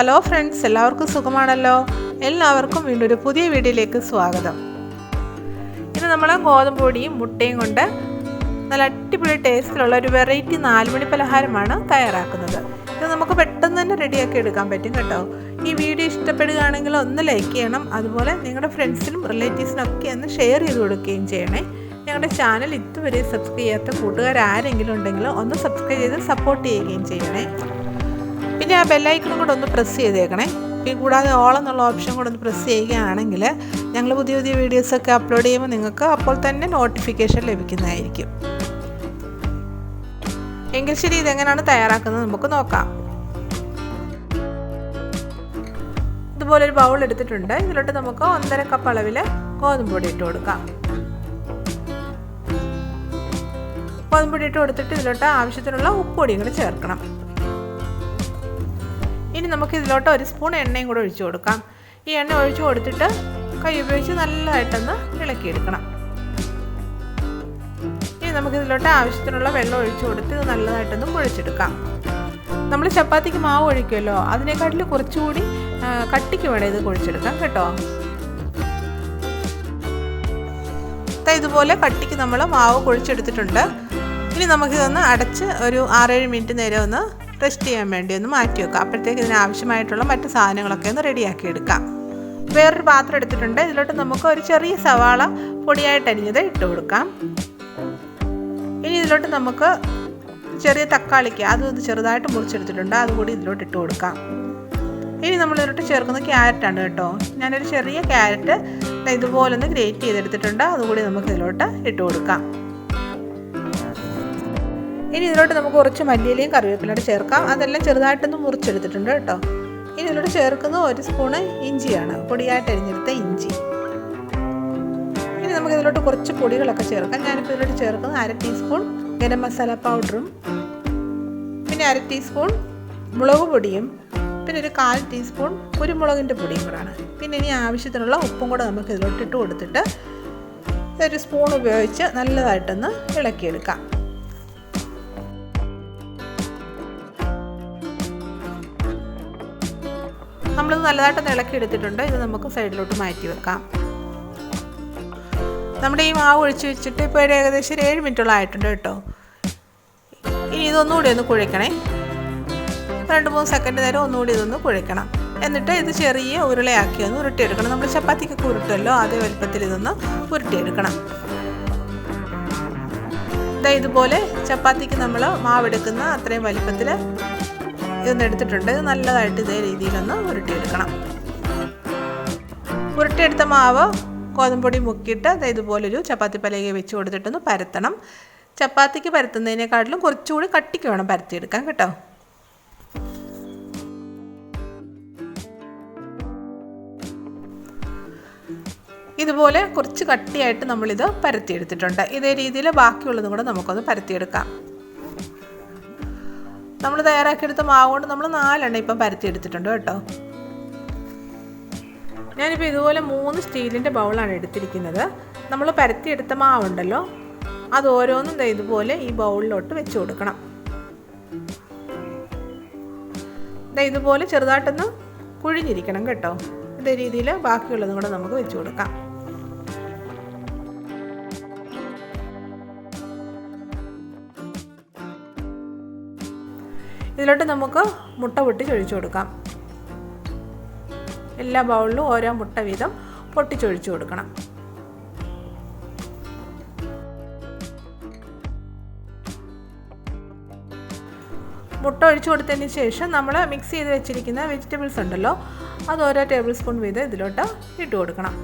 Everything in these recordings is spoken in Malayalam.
ഹലോ ഫ്രണ്ട്സ് എല്ലാവർക്കും സുഖമാണല്ലോ? എല്ലാവർക്കും വീണ്ടും ഒരു പുതിയ വീഡിയോയിലേക്ക് സ്വാഗതം. ഇന്ന് നമ്മൾ ഗോതമ്പ് പൊടിയും മുട്ടയും കൊണ്ട് നല്ല അടിപൊളി ടേസ്റ്റിലുള്ള ഒരു വെറൈറ്റി നാലുമണി പലഹാരമാണ് തയ്യാറാക്കുന്നത്. ഇത് നമുക്ക് പെട്ടെന്ന് തന്നെ റെഡിയാക്കി എടുക്കാൻ പറ്റും കേട്ടോ. ഈ വീഡിയോ ഇഷ്ടപ്പെടുകയാണെങ്കിൽ ഒന്ന് ലൈക്ക് ചെയ്യണം. അതുപോലെ നിങ്ങളുടെ ഫ്രണ്ട്സിനും റിലേറ്റീവ്സിനും ഒക്കെ ഒന്ന് ഷെയർ ചെയ്ത് കൊടുക്കുകയും ചെയ്യണേ. ഞങ്ങളുടെ ചാനൽ ഇതുവരെ സബ്സ്ക്രൈബ് ചെയ്യാത്ത കൂട്ടുകാർ ആരെങ്കിലും ഉണ്ടെങ്കിൽ ഒന്ന് സബ്സ്ക്രൈബ് ചെയ്ത് സപ്പോർട്ട് ചെയ്യുകയും ചെയ്യണേ. പിന്നെ ആ ബെല്ലൈക്കണും കൂടെ ഒന്ന് പ്രസ് ചെയ്തേക്കണേ. ഈ കൂടാതെ ഓൾ എന്നുള്ള ഓപ്ഷൻ കൂടെ ഒന്ന് പ്രസ് ചെയ്യുകയാണെങ്കിൽ ഞങ്ങൾ പുതിയ പുതിയ വീഡിയോസൊക്കെ അപ്ലോഡ് ചെയ്യുമ്പോൾ നിങ്ങൾക്ക് അപ്പോൾ തന്നെ നോട്ടിഫിക്കേഷൻ ലഭിക്കുന്നതായിരിക്കും. എങ്കിൽ ശരി ഇതെങ്ങനെയാണ് തയ്യാറാക്കുന്നത് നമുക്ക് നോക്കാം. ഇതുപോലെ ഒരു ബൗൾ എടുത്തിട്ടുണ്ട്. ഇതിലോട്ട് നമുക്ക് ഒന്നര കപ്പ് അളവിൽ ഗോതമ്പ് പൊടി ഇട്ട് കൊടുക്കാം. ഗോതമ്പ് പൊടി ഇട്ട് കൊടുത്തിട്ട് ഇതിലോട്ട് ആവശ്യത്തിനുള്ള ഉപ്പൊടി കൂടെ ചേർക്കണം. ഇനി നമുക്ക് ഇതിലോട്ട് ഒരു സ്പൂൺ എണ്ണയും കൂടെ ഒഴിച്ചു കൊടുക്കാം. ഈ എണ്ണ ഒഴിച്ചു കൊടുത്തിട്ട് കൈ ഉപയോഗിച്ച് നല്ലതായിട്ടൊന്ന് ഇളക്കിയെടുക്കണം. ഇനി നമുക്ക് ഇതിലോട്ട് ആവശ്യത്തിനുള്ള വെള്ളം ഒഴിച്ചു കൊടുത്ത് ഇത് നല്ലതായിട്ടൊന്ന് കുഴച്ചെടുക്കാം നമ്മൾ ചപ്പാത്തിക്ക് മാവ് ഒഴിക്കുമല്ലോ അതിനെക്കാട്ടിൽ കുറച്ചുകൂടി കട്ടിക്ക് വേണം ഇത് കുഴിച്ചെടുക്കാം കേട്ടോ. ഇതുപോലെ കട്ടിക്ക് നമ്മൾ മാവ് കുഴിച്ചെടുത്തിട്ടുണ്ട്. ഇനി നമുക്കിതൊന്ന് അടച്ച് ഒരു ആറേഴ് മിനിറ്റ് നേരം ഒന്ന് റെസ്റ്റ് ചെയ്യാൻ വേണ്ടി ഒന്ന് മാറ്റി വെക്കാം അപ്പോഴത്തേക്ക് ഇതിന് ആവശ്യമായിട്ടുള്ള മറ്റു സാധനങ്ങളൊക്കെ ഒന്ന് റെഡിയാക്കി എടുക്കാം. വേറൊരു പാത്രം എടുത്തിട്ടുണ്ട്. ഇതിലോട്ട് നമുക്ക് ഒരു ചെറിയ സവാള പൊടിയായിട്ട് അരിഞ്ഞത് ഇട്ട് കൊടുക്കാം. ഇനി ഇതിലോട്ട് നമുക്ക് ചെറിയ തക്കാളിക്ക് അതും ഇത് ചെറുതായിട്ട് മുറിച്ചെടുത്തിട്ടുണ്ട്. അതുകൂടി ഇതിലോട്ട് ഇട്ട് കൊടുക്കാം. ഇനി നമ്മൾ ഇതിലോട്ട് ചേർക്കുന്ന ക്യാരറ്റാണ് കേട്ടോ. ഞാനൊരു ചെറിയ ക്യാരറ്റ് ഇതുപോലെ ഒന്ന് ഗ്രേറ്റ് ചെയ്തെടുത്തിട്ടുണ്ട്. അതുകൂടി നമുക്ക് ഇതിലോട്ട് ഇട്ട് കൊടുക്കാം. ഇനി ഇതിലോട്ട് നമുക്ക് കുറച്ച് മല്ലിയിലയും കറിവേപ്പിലോട്ട് ചേർക്കാം. അതെല്ലാം ചെറുതായിട്ടൊന്ന് മുറിച്ചെടുത്തിട്ടുണ്ട് കേട്ടോ. ഇനി ഇതിലോട്ട് ചേർക്കുന്ന ഒരു സ്പൂണ് ഇഞ്ചിയാണ്. പൊടിയായിട്ട് അരിഞ്ഞെടുത്ത ഇഞ്ചി. ഇനി നമുക്ക് ഇതിലോട്ട് കുറച്ച് പൊടികളൊക്കെ ചേർക്കാം. ഞാനിപ്പോൾ ഇതിലോട്ട് ചേർക്കുന്നത് അര ടീസ്പൂൺ ഗരം മസാല പൗഡറും പിന്നെ അര ടീസ്പൂൺ മുളക് പൊടിയും പിന്നെ ഒരു കാൽ ടീസ്പൂൺ കുരുമുളകിന്റെ പൊടിയും കൂടാണ്. പിന്നെ ഇനി ആവശ്യത്തിനുള്ള ഉപ്പും കൂടെ നമുക്ക് ഇതിലോട്ട് ഇട്ട് കൊടുത്തിട്ട് ഒരു സ്പൂൺ ഉപയോഗിച്ച് നല്ലതായിട്ടൊന്ന് ഇളക്കിയെടുക്കാം. നമ്മളിത് നല്ലതായിട്ട് ഇളക്കി എടുത്തിട്ടുണ്ട് ഇത് നമുക്ക് സൈഡിലോട്ട് മാറ്റി വെക്കാം. നമ്മുടെ ഈ മാവ് ഒഴിച്ചു വെച്ചിട്ട് ഇപ്പോൾ ഒരു ഏകദേശം ഒരു ഏഴ് മിനിറ്റോളം ആയിട്ടുണ്ട് കേട്ടോ. ഇനി ഇതൊന്നുകൂടി ഒന്ന് കുഴക്കണേ രണ്ട് മൂന്ന് സെക്കൻഡ് നേരം ഒന്നുകൂടി ഇതൊന്ന് കുഴക്കണം എന്നിട്ട് ഇത് ചെറിയ ഉരുളയാക്കി ഒന്ന് ഉരുട്ടിയെടുക്കണം. നമ്മൾ ചപ്പാത്തിക്കൊക്കെ ഉരുട്ടുമല്ലോ അതേ വലുപ്പത്തിൽ ഇതൊന്ന് ഉരുട്ടിയെടുക്കണം. ഇതാ ഇതുപോലെ ചപ്പാത്തിക്ക് നമ്മൾ മാവെടുക്കുന്ന അത്രയും വലിപ്പത്തിൽ ഇതൊന്ന് എടുത്തിട്ടുണ്ട്. നല്ലതായിട്ട് ഇതേ രീതിയിലൊന്ന് ഉരുട്ടിയെടുക്കണം. ഉരുട്ടിയെടുത്ത മാവ് ഗോതമ്പൊടി മുക്കിയിട്ട് ഇതുപോലൊരു ചപ്പാത്തി പലക വെച്ച് കൊടുത്തിട്ടൊന്ന് പരത്തണം. ചപ്പാത്തിക്ക് പരത്തുന്നതിനേക്കാട്ടിലും കുറച്ചുകൂടി കട്ടിക്ക് വേണം പരത്തിയെടുക്കാൻ കേട്ടോ. ഇതുപോലെ കുറച്ച് കട്ടിയായിട്ട് നമ്മളിത് പരത്തിയെടുത്തിട്ടുണ്ട്. ഇതേ രീതിയിൽ ബാക്കിയുള്ളതും കൂടെ നമുക്കൊന്ന് പരത്തിയെടുക്കാം. നമ്മൾ തയ്യാറാക്കിയെടുത്ത മാവ് കൊണ്ട് നമ്മൾ നാലെണ്ണം ഇപ്പം പരത്തിയെടുത്തിട്ടുണ്ട് കേട്ടോ. ഞാനിപ്പോൾ ഇതുപോലെ മൂന്ന് സ്റ്റീലിന്റെ ബൗളാണ് എടുത്തിരിക്കുന്നത്. നമ്മൾ പരത്തിയെടുത്ത മാവുണ്ടല്ലോ അത് ഓരോന്നും ഇതുപോലെ ഈ ബൗളിലോട്ട് വെച്ച് കൊടുക്കണം. ഇതുപോലെ ചെറുതായിട്ടൊന്ന് കുഴിഞ്ഞിരിക്കണം കേട്ടോ. ഇതേ രീതിയിൽ ബാക്കിയുള്ളതും കൂടെ നമുക്ക് വെച്ച് കൊടുക്കാം. ഇതിലോട്ട് നമുക്ക് മുട്ട പൊട്ടിച്ചൊഴിച്ചു കൊടുക്കാം. എല്ലാ ബൗളിലും ഓരോ മുട്ട വീതം പൊട്ടിച്ചൊഴിച്ചു കൊടുക്കണം. മുട്ട ഒഴിച്ചു കൊടുത്തതിന് ശേഷം നമ്മൾ മിക്സ് ചെയ്ത് വെച്ചിരിക്കുന്ന വെജിറ്റബിൾസ് ഉണ്ടല്ലോ അത് ഓരോ ടേബിൾ സ്പൂൺ വീതം ഇതിലോട്ട് ഇട്ട് കൊടുക്കണം.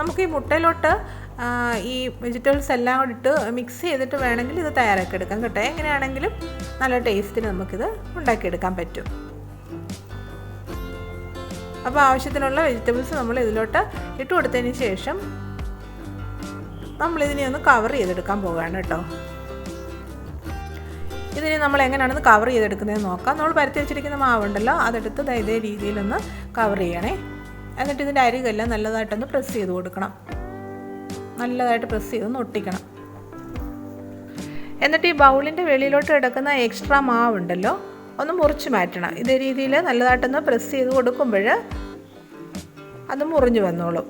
നമുക്ക് ഈ മുട്ടയിലോട്ട് ഈ വെജിറ്റബിൾസ് എല്ലാം കൂടി ഇട്ട് മിക്സ് ചെയ്തിട്ട് വേണമെങ്കിൽ ഇത് തയ്യാറാക്കി എടുക്കാം കേട്ടോ. എങ്ങനെയാണെങ്കിലും നല്ല ടേസ്റ്റിന് നമുക്കിത് ഉണ്ടാക്കിയെടുക്കാൻ പറ്റും. അപ്പോൾ ആവശ്യത്തിനുള്ള വെജിറ്റബിൾസ് നമ്മൾ ഇതിലോട്ട് ഇട്ട് കൊടുത്തതിന് ശേഷം നമ്മളിതിനെ ഒന്ന് കവർ ചെയ്തെടുക്കാൻ പോവുകയാണ് കേട്ടോ. ഇതിനെ നമ്മൾ എങ്ങനെയാണെന്ന് കവർ ചെയ്തെടുക്കുന്നതെന്ന് നോക്കാം. നമ്മൾ പരത്തി വെച്ചിരിക്കുന്ന മാവുണ്ടല്ലോ അതെടുത്ത് ഇതേ രീതിയിലൊന്ന് കവർ ചെയ്യണേ. എന്നിട്ട് ഇതിന്റെ അരികെല്ലാം നല്ലതായിട്ടൊന്ന് പ്രസ് ചെയ്ത് കൊടുക്കണം. നല്ലതായിട്ട് പ്രസ് ചെയ്ത് ഒട്ടിക്കണം. എന്നിട്ട് ഈ ബൗളിന്റെ വെളിയിലോട്ട് കിടക്കുന്ന എക്സ്ട്രാ മാവുണ്ടല്ലോ ഒന്ന് മുറിച്ച് മാറ്റണം. ഇതേ രീതിയിൽ നല്ലതായിട്ടൊന്ന് പ്രസ് ചെയ്ത് കൊടുക്കുമ്പോൾ അത് മുറിഞ്ഞു വന്നോളും.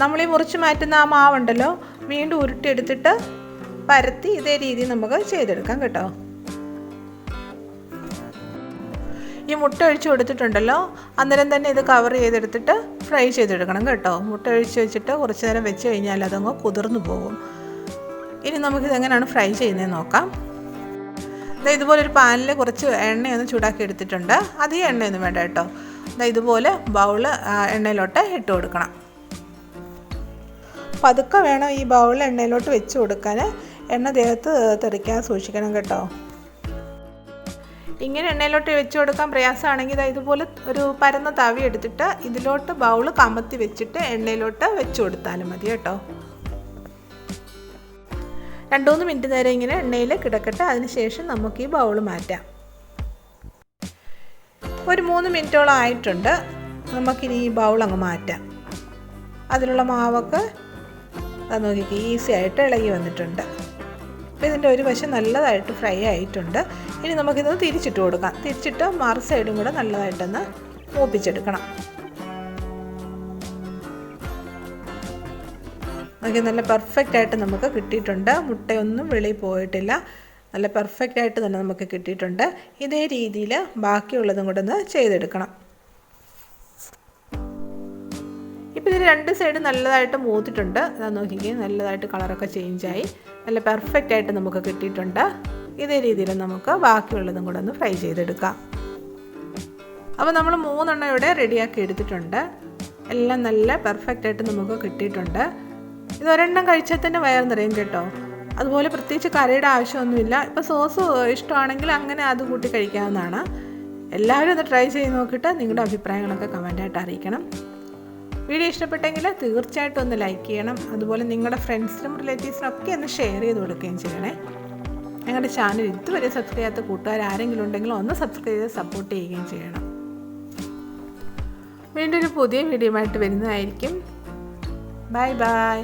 നമ്മൾ ഈ മുറിച്ച് മാറ്റുന്ന ആ മാവുണ്ടല്ലോ വീണ്ടും ഉരുട്ടിയെടുത്തിട്ട് പരത്തി ഇതേ രീതി നമുക്ക് ചെയ്തെടുക്കാം കേട്ടോ. ഈ മുട്ട ഒഴിച്ച് കൊടുത്തിട്ടുണ്ടല്ലോ അന്നേരം തന്നെ ഇത് കവർ ചെയ്തെടുത്തിട്ട് ഫ്രൈ ചെയ്തെടുക്കണം കേട്ടോ. മുട്ട ഒഴിച്ച് വെച്ചിട്ട് കുറച്ച് നേരം വെച്ച് കഴിഞ്ഞാൽ അതങ്ങ് കുതിർന്നു പോകും. ഇനി നമുക്കിത് എങ്ങനെയാണ് ഫ്രൈ ചെയ്യുന്നത് നോക്കാം. ഇതുപോലെ ഒരു പാനിൽ കുറച്ച് എണ്ണയൊന്ന് ചൂടാക്കി എടുത്തിട്ടുണ്ട്. അധികം എണ്ണയൊന്നും വേണ്ട കേട്ടോ. ഇതുപോലെ ബൗൾ എണ്ണയിലോട്ട് ഇട്ട് കൊടുക്കണം. പതുക്കെ വേണം ഈ ബൗൾ എണ്ണയിലോട്ട് വെച്ച് കൊടുക്കാൻ. എണ്ണ ദേഹത്ത് തെറിക്കാൻ സൂക്ഷിക്കണം കേട്ടോ. ഇങ്ങനെ എണ്ണയിലോട്ട് വെച്ച് കൊടുക്കാൻ പ്രയാസമാണെങ്കിൽ ഇതാ ഇതുപോലെ ഒരു പരന്ന തവി എടുത്തിട്ട് ഇതിലോട്ട് ബൗൾ കമത്തി വെച്ചിട്ട് എണ്ണയിലോട്ട് വെച്ച് കൊടുത്താലും മതി കേട്ടോ. രണ്ടുമൂന്ന് മിനിറ്റ് നേരം ഇങ്ങനെ എണ്ണയിൽ കിടക്കട്ടെ അതിനുശേഷം നമുക്ക് ഈ ബൗൾ മാറ്റാം. ഒരു മൂന്ന് മിനിറ്റോളം ആയിട്ടുണ്ട് നമുക്കിനി ഈ ബൗൾ അങ്ങ് മാറ്റാം. അതിലുള്ള മാവൊക്കെ നോക്കിക്കേ ഈസി ആയിട്ട് ഇളകി വന്നിട്ടുണ്ട്. അപ്പോൾ ഇതിന്റെ ഒരു വശം നല്ലതായിട്ട് ഫ്രൈ ആയിട്ടുണ്ട്. ഇനി നമുക്കിത് തിരിച്ചിട്ട് കൊടുക്കാം. തിരിച്ചിട്ട് മറു സൈഡും കൂടെ നല്ലതായിട്ടൊന്ന് മൂപ്പിച്ചെടുക്കണം. നോക്കി നല്ല പെർഫെക്റ്റ് ആയിട്ട് നമുക്ക് കിട്ടിയിട്ടുണ്ട്. മുട്ടയൊന്നും വെളിയിൽ പോയിട്ടില്ല. നല്ല പെർഫെക്റ്റ് ആയിട്ട് തന്നെ നമുക്ക് കിട്ടിയിട്ടുണ്ട്. ഇതേ രീതിയിൽ ബാക്കിയുള്ളതും കൂടെ ഒന്ന് ചെയ്തെടുക്കണം. ഇപ്പോൾ ഇതിന് രണ്ട് സൈഡ് നല്ലതായിട്ട് മൂത്തിട്ടുണ്ട്. അതാ നോക്കിക്കേ നല്ലതായിട്ട് കളറൊക്കെ ചേഞ്ചായി നല്ല പെർഫെക്റ്റ് ആയിട്ട് നമുക്ക് കിട്ടിയിട്ടുണ്ട്. ഇതേ രീതിയിൽ നമുക്ക് ബാക്കിയുള്ളതും കൂടെ ഒന്ന് ഫ്രൈ ചെയ്തെടുക്കാം. അപ്പോൾ നമ്മൾ മൂന്നെണ്ണം ഇവിടെ റെഡിയാക്കി എടുത്തിട്ടുണ്ട്. എല്ലാം നല്ല പെർഫെക്റ്റ് ആയിട്ട് നമുക്ക് കിട്ടിയിട്ടുണ്ട്. ഇത് ഒരെണ്ണം കഴിച്ചാൽ തന്നെ വയർ നിറയും കേട്ടോ. അതുപോലെ പ്രത്യേകിച്ച് കറിയുടെ ആവശ്യമൊന്നുമില്ല. ഇപ്പോൾ സോസ് ഇഷ്ടമാണെങ്കിൽ അങ്ങനെ അത് കൂട്ടി കഴിക്കാവുന്നതാണ്. എല്ലാവരും ഒന്ന് ട്രൈ ചെയ്ത് നോക്കിയിട്ട് നിങ്ങളുടെ അഭിപ്രായങ്ങളൊക്കെ കമന്റായിട്ട് അറിയിക്കണം. വീഡിയോ ഇഷ്ടപ്പെട്ടെങ്കിൽ തീർച്ചയായിട്ടും ഒന്ന് ലൈക്ക് ചെയ്യണം. അതുപോലെ നിങ്ങളുടെ ഫ്രണ്ട്സിനും റിലേറ്റീവ്സിനും ഒക്കെ ഒന്ന് ഷെയർ ചെയ്ത് കൊടുക്കുകയും ചെയ്യണേ. ഞങ്ങളുടെ ചാനൽ ഇതുവരെ സബ്സ്ക്രൈബ് ചെയ്യാത്ത കൂട്ടുകാർ ആരെങ്കിലും ഉണ്ടെങ്കിൽ ഒന്ന് സബ്സ്ക്രൈബ് ചെയ്ത് സപ്പോർട്ട് ചെയ്യുകയും ചെയ്യണം. വീണ്ടും ഒരു പുതിയ വീഡിയോ ആയിട്ട് വരുന്നതായിരിക്കും. Bye bye